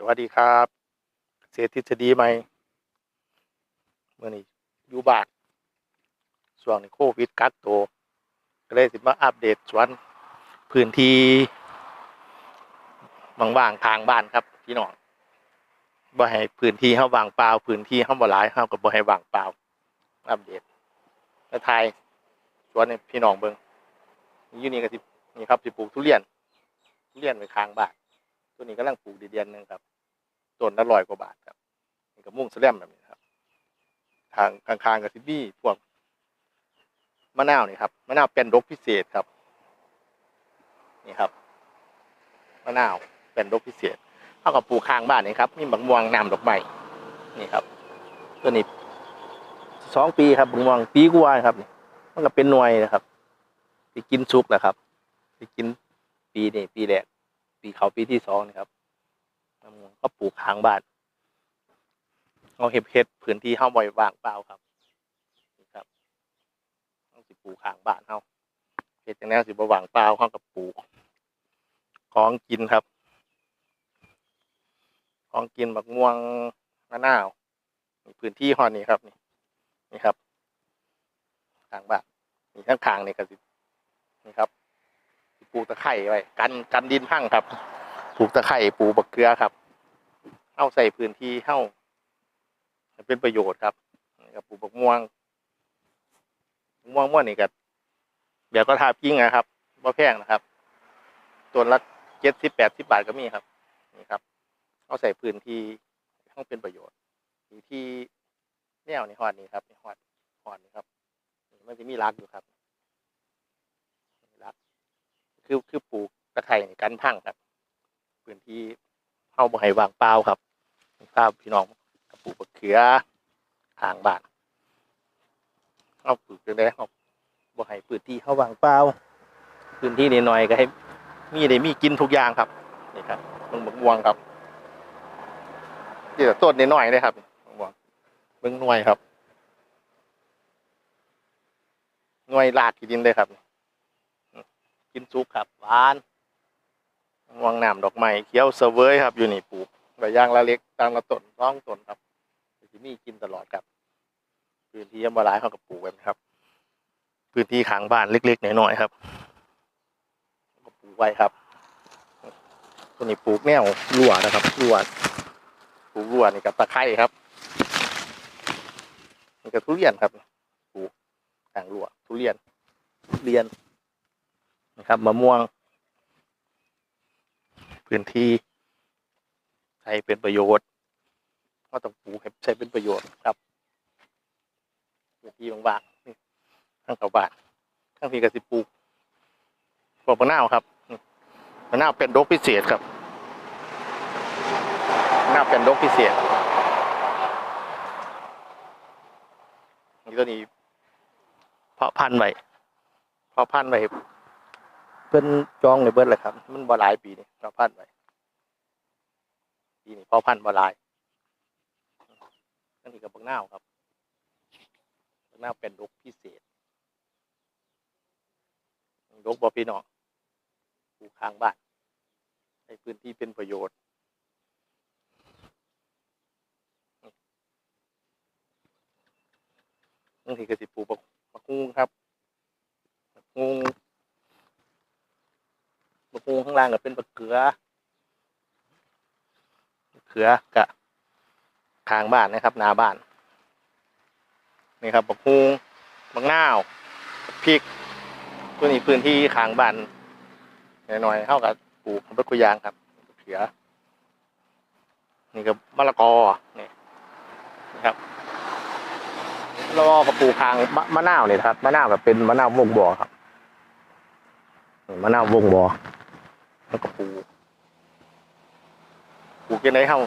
สวัสดีครับเศรษฐทฤษฎีใหม่เมื่อนี้อยู่บานช่วงนี้โควิดกักตัวก็เลยสิมาอัปเดตสวนพื้นที่ว่างๆทางบ้านครับพี่น้องบ่ให้พื้นที่เฮาว่างเปล่าพื้นที่เฮาบ่หลายเฮาก็บ่ให้ว่างเปล่า อัปเดตแล้วทายสวนให้พี่น้องเบิ่งอยู่นี่ก็สินี่ครับสิปลูกทุเรียนทุเรียนไว้ข้างบ้าน ตัวนี้กำลังปลูกดีเดือนหนึงครับต้นละร้อยกว่าบาทครับนี่ก็มุ่งแสลมแบบนี้ครับ ทางข้างๆกับซิบี้พวกมะนาวนี่ครับมะนาวเป็นรกพิเศษครับ นี่ครับมะนาวเป็นรกพิเศษเท่ากับปลูกข้างบ้านนี่ครับมีบักม่วงน้ำดอกไม้นี่ครับ ตัวนี้สองปีครับบักม่วงปีกว่าครับนี่มันก็เป็นหน่วยนะครับไปกินซุกแหละครับไปกินปีนี้ปีแรก ปีเขาปีที่สองนี่ครับมะม่วงก็ปลูกข้างบ้านเอาเห็บเห็ดพื้นที่เฮาบ่อยว่างเปล่าครับนี่ครับเอาสิปลูกข้างบ้านเฮาเห็ดจังแนวสิบว่างเปล่าเฮากับปลูกของกินครับ ของกินบักม่วงมะนาวมีพื้นที่ฮอนี่ครับนี่นี่ครับข้างบ้านนี่ข้างทางนี่ก็สินี่ครับ ปลูกตะไคร่ไว้กันกันดินพังครับปลูกตะไคร่ปลูกบักเกลือครับเอาใส่พื้นที่เข้าเป็นประโยชน์ครับนี่ครับปลูกบักม่วงม่วงม่วนนี่ก็เดี๋ยวก็ทาปิ้งนะครับว่าแพงนะครับ ตัวละเจ็ดสิบแปดสิบบาทก็มีครับนี่ครับเอาใส่พื้นที่ให้เป็นประโยชน์อยู่ที่แนวนี่ฮอดนี่ครับนี่ฮอดฮอดนี่ครับนี่มันจะมีรักอยู่ครับ คือคือปลูกตะไคร่ในกันพังครับพื้นที่เฮาบ่ให้วางเปล่าครับทราบพี่น้องกับปลูกมะเขือทางบ้านเฮาปลูกจังได๋เฮาบ่ให้พื้นที่เฮาวางเปล่าพื้นที่น้อยๆก็ให้มีได้มีกินทุกอย่างครับนี่ครับเบิ่งบักม่วงครับนี่แต่ต้นน้อยๆเลยครับบักม่วงเบิ่งหน่วยครับหน่วยลากที่ดินเลยครับ กินซุปครับหวานมวงน้ำดอกไม้เขียวเสวยครับ อยู่นี่ปลูกใบย่างละเล็กตามละต้นร้องต้นครับที่มีกินตลอดครับ พื้นที่ยำบลายเขากับปลูกแบบครับ พื้นที่ขางบ้านเล็กๆน้อยๆครับก็ปลูกไว้ครับตัวนี้ปลูกแนวรั่วนะครับรั่วปลูกรั่วนี่กับตะไคร้ครับนี่กับทุเรียนครับปลูกทางรั่วทุเรียนทุเรียน นะครับมะม่วง พื้นที่ใช้เป็นประโยชน์ก็ต้องปลูกให้ใช้เป็นประโยชน์ครับพื้นที่บางๆนี่ข้างเขาบ้านข้างพี่กสิปลูกพวกมะนาวครับมะนาวเป็นดอกพิเศษครับมะนาวเป็นดอกพิเศษนี่ตัวนี้เพาะพันธุ์ไว้เพาะพันธุ์ไว้ เพิ่นจองในเบิดเลยครับ มันบ่หลายปีนี่เพอพันธ์ไว้ปีนี้พอพันธ์บ่หลายนั่นนี่กับบักนาวครับบักนาวเป็นดกพิเศษดกบ่พี่น้องปลูกข้างบ้านในพื้นที่เป็นประโยชน์นั่นที่ก็สิปลูกบักบักฮุ้งครับกฮุ้ง มะพร้าวข้าง ล่างก็เป็นมะเขือเขือกะทางบ้านนะครับนาบ้าน นี่ครับมะพร้าวมะนาวพริกตัวนี้พื้นที่ขางบ้านหน้อยๆเท่ากับปลูกมะกุยางครับเขือนี่ก็มะละกอนี่นะครับแล้วก็ปลูกทางมะมะนาวเนี่ยครับมะนาวแบบเป็นมะนาววงบ่อครับมะนาววงบ่อ แล้วก็ปลูกปลูกยังไงเข้า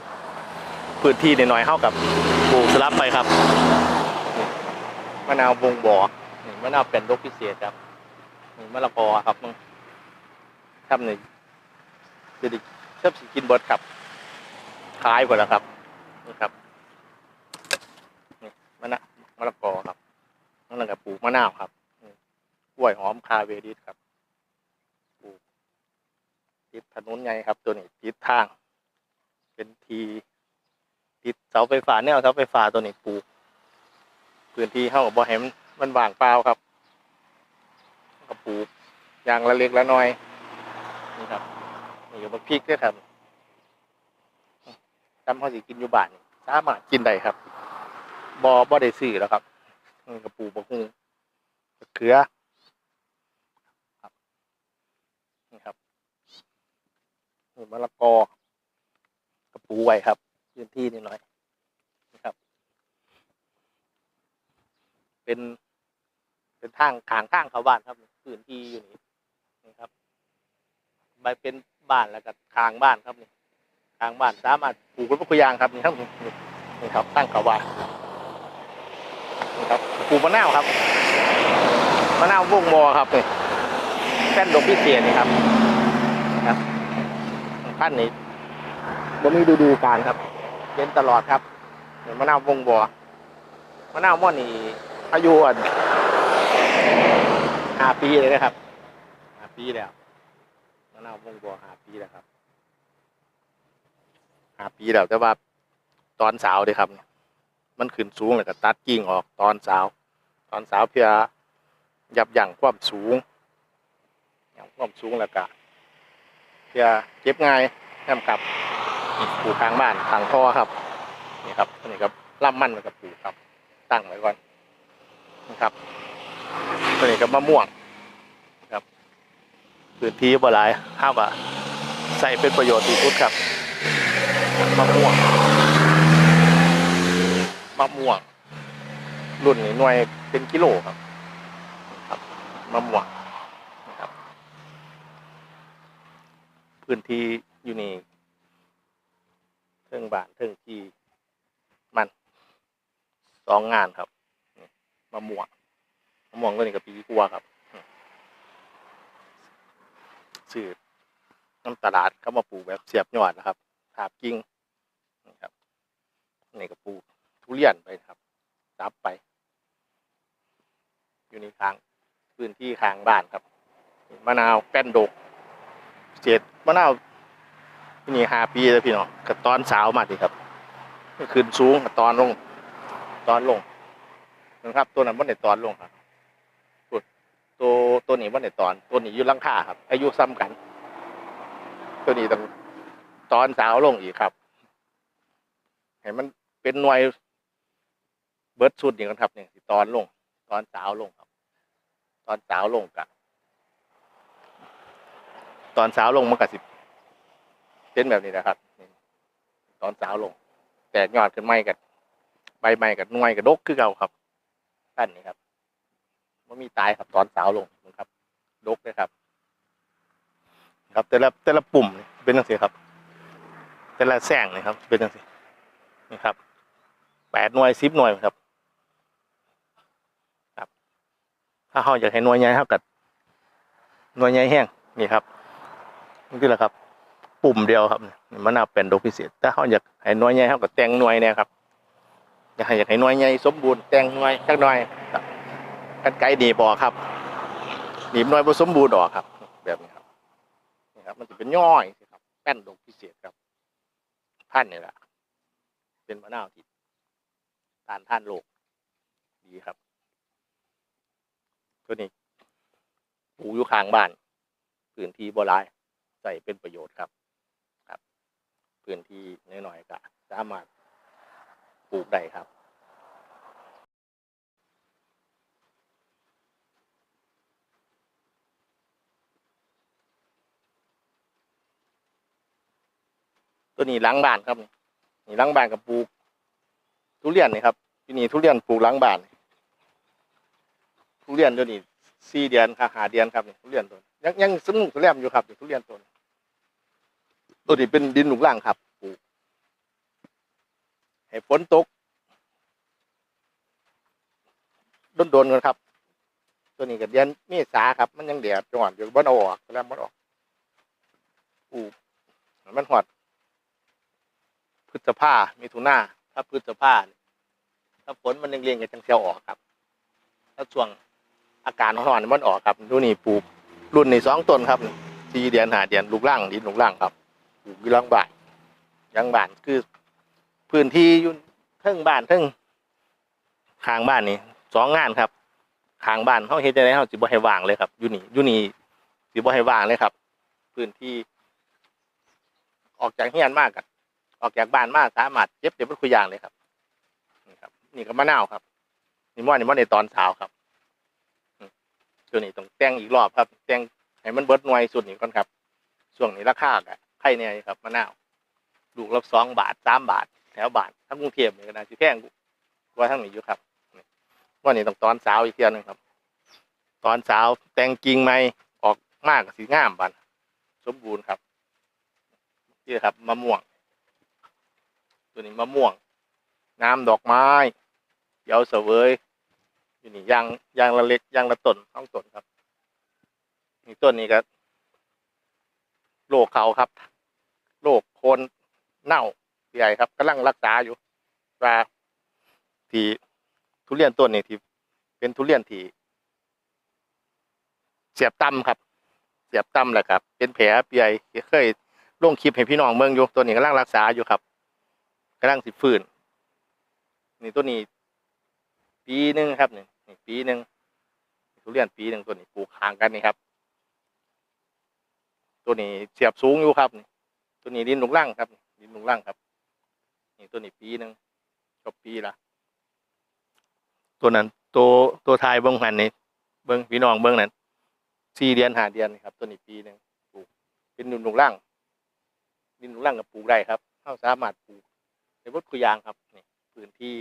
พื้นที่น้อยเข้ากับปลูกสลับไปครับมะนาววงบ่อมะนาวเป็นโรคพิเศษครับนี่มะละกอครับมึงครับนี่จะด้ชอบสิกินเบิร์ดครับขายหมดแล้วครับนี่ครับนี่มะนาวมะละกอครับนั่นแหละปลูกมะนาวครับกล้วยหอมคาเวดิสครับ ติดถนนไงครับ ตัวนี้ติดทาง เป็นทีติดเสาไฟฟ้าแนวเสาไฟฟ้าตัวนี้ปลูก พื้นที่เข้ากับบ่ให้มันมันว่างเปล่าครับก็ปลูกอย่างละเล็กละน้อยนี่ครับนี่ก็บักพริกด้วยครับจำเขาสิกินอยู่บ้านสามารถกินได้ครับบ่บ่ได้ซื้อแล้วครับนี่ก็ปลูกบักฮูบักเขือครับนี่ครับนี่ มะละกอกระปูไว้ครับพื้นที่นิดหน่อยนะครับ เป็นเป็นทางขางทางเขาบ้านครับพื้นที่อยู่นี่นี่ครับใบเป็นบ้านแล้วก็คางบ้านครับนี่คางบ้านสามารถปลูกเป็นพวกยางครับนี่ครับนี่ครับตั้งเขาบ้านนี่ครับปลูกมะนาวครับมะนาววงมอครับนี่แป้นดอกพิเศษนี่ครับ ท่านนี้บ่มีดูดูการครับเย็นตลอดครับเหมือนมะนาววงบัวมะนาวม่อนนี่อายุอันห้าปีเลยนะครับห้าปีแล้วมะนาววงบัวห้าปีแล้วครับห้าปีแล้วแต่ว่าตอนสาวเลยครับ มันขึ้นสูงแล้วก็ตัดกิ่งออกตอนสาว ตอนสาวเพื่อยับยั้งความสูงยั้งความสูงแล้วก็ เพื่อเก็บง่ายนมครับปลูกทางบ้านทางท่อครับนี่ครับนนี้ครับล่ำมันมันกับปลูกครับ ตั้งไว้ก่อนนะครับตัวนี้ก็มะม่วงครับพื้นที่บ่หลายห้าวอะใส่เป็นประโยชน์ที่สุดครับมะม่วงมะม่วงรุ่นนี้หน่วยเป็นกิโลครับ ครับมะม่วงนะครับ พื้นที่อยู่นี่เทิงบ้านเทิงที่มันสองงานครับมะม่วงมะม่วงตัวนี้กับปีกัวครับซื้อน้ำตลาดเขามาปลูกแบบเสียบยอดนะครับถาบกิ่งนี่ครับนี่ก็ปลูกทุเรียนไปครับจับไป อยู่ในทางพื้นที่ข้างบ้านครับมะนาวแป้นดก เศษมะนาวที่นี่ห้าปีแล้วพี่น้องกับตอนสาวมาดิครับขึ้นสูงกับตอนลง ตอนลงนะครับ ตัวนั้นวันไหนตอนลงครับตัวตัวตัวนี้วันไหนตอน ตัวนี้อยู่ลังค่าครับ อายุซ้ำกัน ตัวนี้ต้องตอนสาวลงอีกครับเห็นมันเป็นหน่วยเบิร์ดสุดนี่กันครับเนี่ยตอนลง ตอนสาวลงครับ ตอนสาวลงกับ ตอนสาลงมันกับสิเป็นแบบนี้นะครับ ตอนสาลง แตกยอดขึ้นไม้กับใบไม้กับน่วยกับดกคือเก่าครับท่านนี้ครับมันมีตายครับตอนสาลงนะครับ ดกเลยครับ ครับ แต่ละแต่ละปุ่มเป็นยังไงครับ แต่ละแสงนี่ครับ เป็นยังไงนี่ครับแปดหน่วยสิบหน่วยครับ ครับ ถ้าเขาอยากให้หน่วยใหญ่เท่ากับหน่วยใหญ่แห้งนี่ครับ นี่แหละครับ ปุ่มเดียวครับมันน่าเป็นดอกพิเศษถ้าเขาอยากให้น่วยใหญ่เขาก็แต่งหน่วยเนี่ยครับอยากให้อยากให้น่วยใหญ่สมบูรณ์แต่งหน่วยจักหน่อยกันไกลหนีบออกครับหนีบหน่วยผสมบูรณ์ออกครับ แบบนี้ครับนี่ครับ มันจะเป็นย่อยครับแป้นดอกพิเศษครับท่านนี่แหละเป็นมะนาวที่ทานท่านโลกดีครับ ตัวนี้ปลูกอยู่ข้างบ้านพื้นที่บ่หลาย ใส่เป็นประโยชน์ครับครับ พื้นที่น้อยๆก็สามารถปลูกได้ครับตัวนี้ล้างบ้านครับนี่ล้างบ้านกับปลูก ทุเรียนนี่ครับที่นี่ทุเรียนปลูกล้างบ้านทุเรียนตัวนี้สี่เดือนค่ะหาเดือนครับนี่ทุเรียนตัว ยังยังสนุกทุเรียนอยู่ครับทุเรียนตัวนี้ตัวนี้เป็นดินหลุมล่างครับปลูกให้ฝนตกโดนๆกันครับ ตัวนี้ก็เดือนเมษาครับ มันยังแดดจ่อนอยู่บ้านออกแล้วมันออกปลูกมันหอดพฤษภามิถุนาถ้าพฤษภาเนี่ยถ้าฝนมันเรียงๆก็จังเสียวออกครับ ถ้าช่วงอากาศร้อนมันออกครับดูนี่ปลูก รุ่นนี่สองต้นครับสี่เดือนหาเดือนลูกล่างดินลูกล่างครับอยู่ล่างบ้านยังบ้านคือ พื้นที่อยู่เทิงบ้านเทิงข้างบ้านนี่สองงานครับข้างบ้านเฮาเฮ็ดจังได๋เฮาสิบ่ให้ว่างเลยครับอยู่นี่อยู่นี่สิบ่ให้ว่างเลยครับ พื้นที่ ออกจากเฮียนมากกันออกจากบ้านมากสามารถเย็บเดี๋ยวมันคุยยางเลยครับนี่ครับ นี่ก็มะนาวครับนี่ม่อนนี่ม่อนในตอนเช้าครับ ตัวนี้ต้องแต่งอีกรอบครับ แต่งให้มันเบิดหน่วยสุดนี่ก่อนครับช่วงนี้ราคาอะไข่เนี่ยครับมะนาวลูกละสองบาทสามบาทแถวบาททั้งกรุงเทพนี่ก็น่าสิแพงกว่าทั้งนี้อยู่ครับว่านี่ต้องตอนเช้าอีกเที่ยหนึงครับ ตอนเช้าแต่งกิ่งไม้ออกมากสีงามบันสมบูรณ์ครับนี่ครับมะม่วง ตัวนี้มะม่วง น้ำดอกไม้เยวเสวย อยู่นี่ยางยางละเล็กยางละต้นท้องต้นครับนี่ต้นนี้ก็โรคเขาครับโรคโคนเน่าใหญ่ครับกำลังรักษาอยู่ว่าที่ทุเรียนต้นนี้ที่เป็นทุเรียนที่เสียบตั้มครับ เสียบตั้มแหละครับ เป็นแผลเปียเคยลงคลิปให้พี่น้องเมืองอยู่ตัวนี้กำลังรักษาอยู่ครับกำลังสิฟื้นนี่ตัวนี้ ปีหนึ่งครับนี่นี่ ปีหนึ่งทุเรียนปีหนึ่งตัวนี้ปลูกห่างกันนี่ครับ ตัวนี้เสียบสูงอยู่ครับนี่ตัวนี้ดินลุกล่างครับดินลุกล่างครับ นี่ตัวนี้ปีหนึ่งจบปีละตัวนั้น ตัวตัวทายเบิ้งหันนี่เบิ้งพี่น้องเบิ้งนั้นสี่เดือนห้าเดือนนะครับ ตัวนี้ปีหนึ่งปลูก เป็นดินลุกล่างดินลุกล่างกับปลูกได้ครับเข้าสามารถปลูกในวัดกุยางครับนี่พื้นที่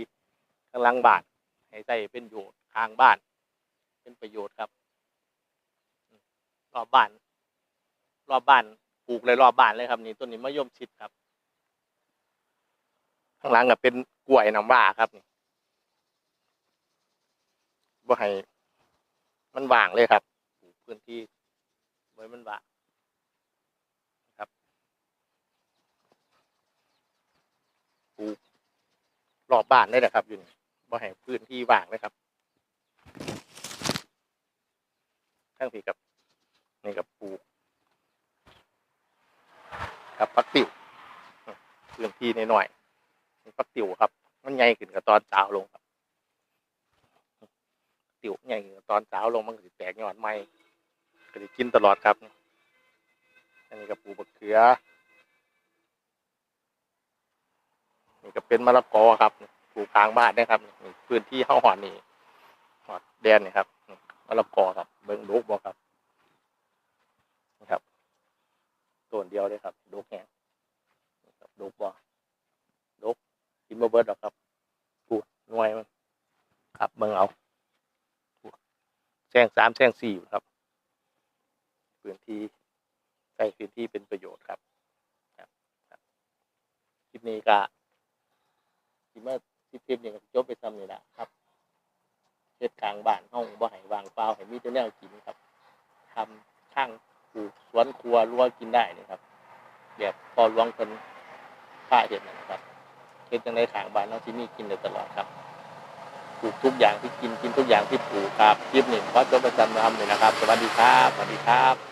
ข้างล่างบานให้ใส่เป็นโยชน์ ข้างบ้าน เป็นประโยชน์ครับ รอบบ้าน รอบบ้านปลูกเลยรอบบ้านเลยครับนี่ต้นนี้มะยมชิดครับ ข้างหลังก็เป็นกล้วยน้ำว้าครับนี่บ่ให้มันว่างเลยครับปลูกพื้นที่ไว้มันว่างครับปลูกรอบบ้านได้แหละครับอยู่นี่บ่ให้พื้นที่ว่างเลยครับ ทั้งพี่กับนี่กับปูกครับปักติวพื้นที่น้อยๆนี่ปักติวครับ มันใหญ่ขึ้นกับตอนเช้าลงครับติวใหญ่ขึ้นกับตอนเช้าลงมันก็สิแตกยอดใหม่ก็สิกินตลอดครับ อันนี้ก็ปลูกบักเขือนี่ก็เป็นมะละกอครับปลูกกลางบ้านนะครับ พื้นที่ห้าหอดนี่หอดแดนนี่ครับ มะละกอครับเบิ้งลูกบ่ครับนี่ครับต้นเดียวเลยครับดกแหงนี่ครับดกบ่ดกกินบ่เบิดหรอกครับพูดหน่วยมันครับเบิ่งเอาพูดแซงสามแซงสี่ครับพื้นที่ใช้พื้นที่เป็นประโยชน์ครับคลิปนี้ก็ที่มาคลิปคลิปนี้ก็จบไปซ้ำนี่แหละครับ เฮ็ดกลางบ้านห้องบ่ให้วางเปล่าให้มีแต่แนวกินครับทำข้างปลูกสวนครัวรั้วกินได้นี่ครับแบบพอหลวงเป็นผ้าเห็ดนะครับเห็ดจังในขางบ้านเนาะที่มีกินตลอดครับปลูกทุกอย่างที่กินกินทุกอย่างที่ปลูกครับคลิปหนึ่งก็จบประจำทำเลยนะครับ สวัสดีครับสวัสดีครับ